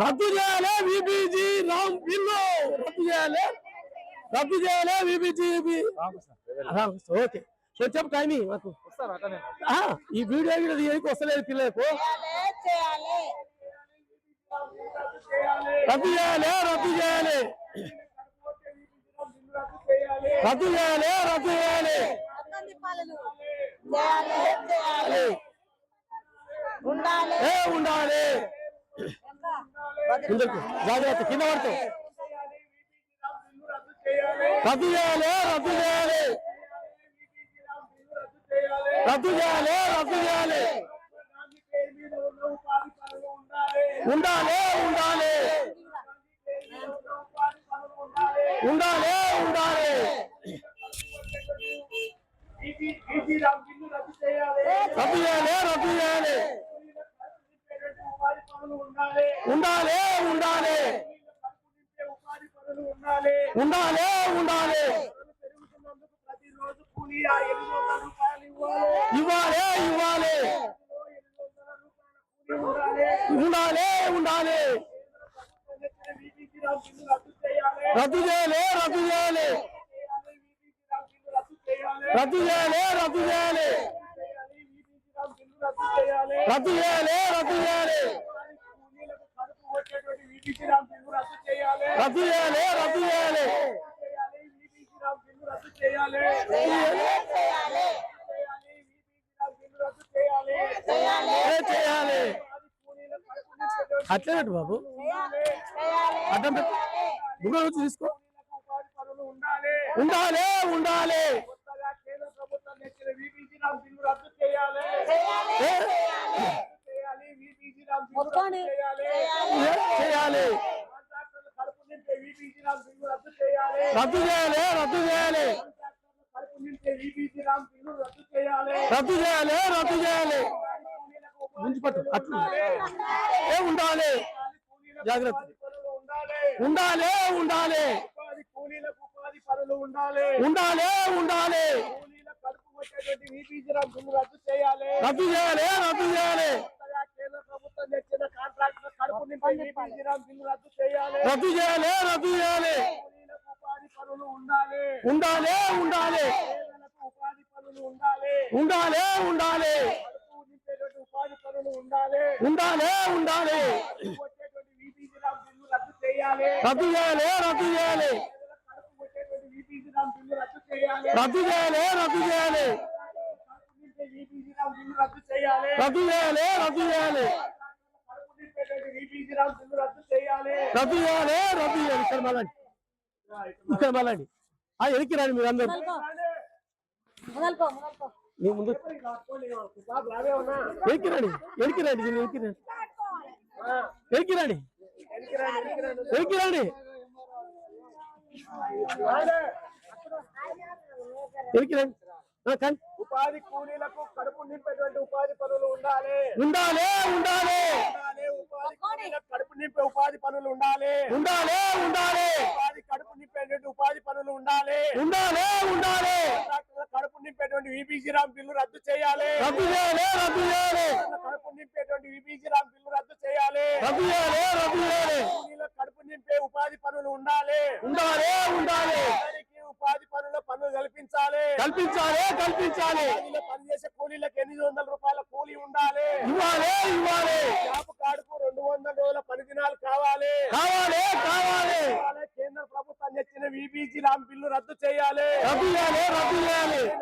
రద్దు చేయాలి VBG Ram bill రద్దు చేయాలి. రద్దు చేయాలి విబిజి ఓకే. చెప్పు టైమింగ్ మాకు. ఆ, ఈ వీడియో వీడియో తీయడానికి వస్తలేదు పిల్లలకు. రద్దు చేయాలి రద్దు చేయాలి. రద్దు చేయాలి రద్దు చేయాలి. ఏ ఉండాలి. జాగ్రత్త కింద పడుతూ. రద్దు చేయాలి రద్దు చేయాలి. రద్దు చేయాలి రద్దు చేయాలి. ఉండాలి ఉండాలి. ఉండాలి ఉండాలి. రద్దు చేయాలి రద్దు చేయాలి. ఉండాలి. ఉండాలి ఉండాలి. ఉండాలి ఇవ్వాలి ఇవ్వాలి. ఉండాలి ఉండాలి. రద్దు చేయాలి రద్దు చేయాలి. రద్దు చేయాలి రద్దు చేయాలి. రద్దు చేయాలి రద్దు చేయాలి. రద్దు చేయాలి రద్దు చేయాలి. చేయాలి? అట్లే బాబు. అడ్డం పెట్టు. తీసుకో. ఉండాలి ఉండాలి. రద్దు చేయాలి రద్దు చేయాలి. రద్దు చేయాలి రద్దు చేయాలి. ముంచిపట్టు అట్లా ఏ ఉండాలి. జాగ్రత్త. ఉండాలి ఉండాలి. ఉండాలి ఉండాలి. రద్దు చేయాలి రద్దు చేయాలి. రద్దు చేయాలి రద్దు చేయాలి. ఉండాలి. ఉండాలి ఉండాలి. ఉండాలి. ఉండాలి ఉండాలి. రద్దు చేయాలి. రద్దు చేయాలి రద్దు చేయాలి. రద్దు చేయాలి. రద్దు చేయాలి రద్దు చేయాలి. రద్దు చేయాలి. రద్దు చేయాలి ఇక్కడ మళ్ళండి ఇక్కడ మళ్ళండి ఎదికిరాడు మీరు అందరు నీ ముందు ఎదికిరాడి ఎదికిరాడి ఎదికిరాడి ఎదికిరాడి ఎదికిరాడి ఎదికిరాడి ఉపాధి కూలీలకు కడుపు నింపేటువంటి ఉపాధి పనులు ఉండాలి ఉండాలి ఉండాలి ఉపాధి కడుపు నింపే ఉపాధి పనులు ఉండాలి ఉండాలి ఉండాలి నింపేటువంటి ఉపాధి పనులు ఉండాలి. ఉండాలి ఉండాలి. కడుపు నింపేటువంటి విబిజి రామ్ బిల్లు రద్దు చేయాలి. రద్దు చేయాలి రద్దు చేయాలి. కడుపు నింపేటువంటి విబిజి రామ్ బిల్లు రద్దు చేయాలి. రద్దు చేయాలి రద్దు చేయాలి. కడుపు నింపే ఉపాధి పనులు ఉండాలి. ఉండాలి ఉండాలి. ఉపాధి పనుల పనులు కల్పించాలి. కల్పించాలి కల్పించాలి. పనిచేసే కూలీలకు ఎనిమిది వందల రూపాయల కూలీ ఉండాలి. ఇవ్వాలి ఇవ్వాలి. జాబ్ కార్డుకు రెండు వందల రోజుల పని దినాలు కావాలి కావాలి. కావాలి కేంద్ర ప్రభుత్వం తెచ్చిన విబిజి రామ్ బిల్లు రద్దు చేయాలి.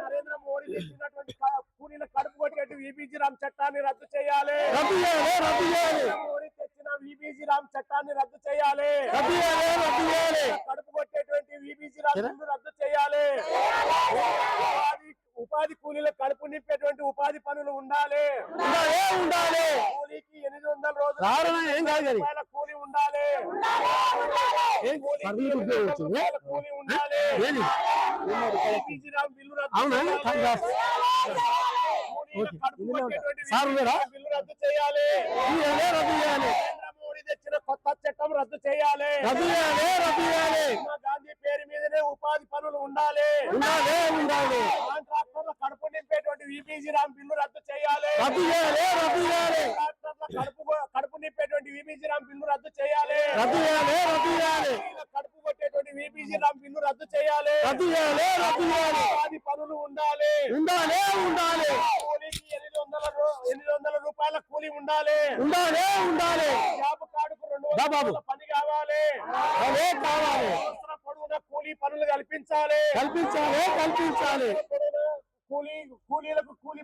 నరేంద్ర మోడీ తెచ్చినటువంటి కూలీల కడుపు కొట్టేటి విబిజి రామ్ చట్టాన్ని రద్దు చేయాలి. మోడీ తెచ్చిన విబిజి రామ్ చట్టాన్ని రద్దు చేయాలి. కడుపు కొట్టేటువంటి విబిజి రామ్ బిల్లు రద్దు చేయాలి. ఉపాధి కూలీల కడుపు నింపేటువంటి ఉపాధి పనులు ఉండాలి. ఉండాలి ఉండాలి. కూలీకి ఎనిమిది వందల రోజులు తెచ్చిన కొత్త చట్టం రద్దు చేయాలి. రద్దు గాంధీ పేరు మీదనే ఉపాధి పనులు ఉండాలి. ఉండాలి ఉండాలి? కాంట్రాక్టర్ల బిల్లు రద్దు చేయాలి. రద్దు కడుపు చేయాలి. రద్దు చేయాలి రద్దు చేయాలి. కడుపు కొట్టేటువంటి రామ్ బిల్లు రద్దు చేయాలి. రద్దు చేయాలి రద్దు చేయాలి. ఉపాధి పనులు ఉండాలి. ఉండాలి ఉండాలి. కూలీకి ఎనిమిది వందల ఎనిమిది వందల రూపాయల కూలీ ఉండాలి. ఉండాలి ఉండాలి. జాబ్ కార్డుకు రెండు వందల పని కావాలి. అదే కావాలి. పొడవునా కూలీ పనులు కల్పించాలి. కల్పించాలి కల్పించాలి. కూలీ కూలీలకు కూలీ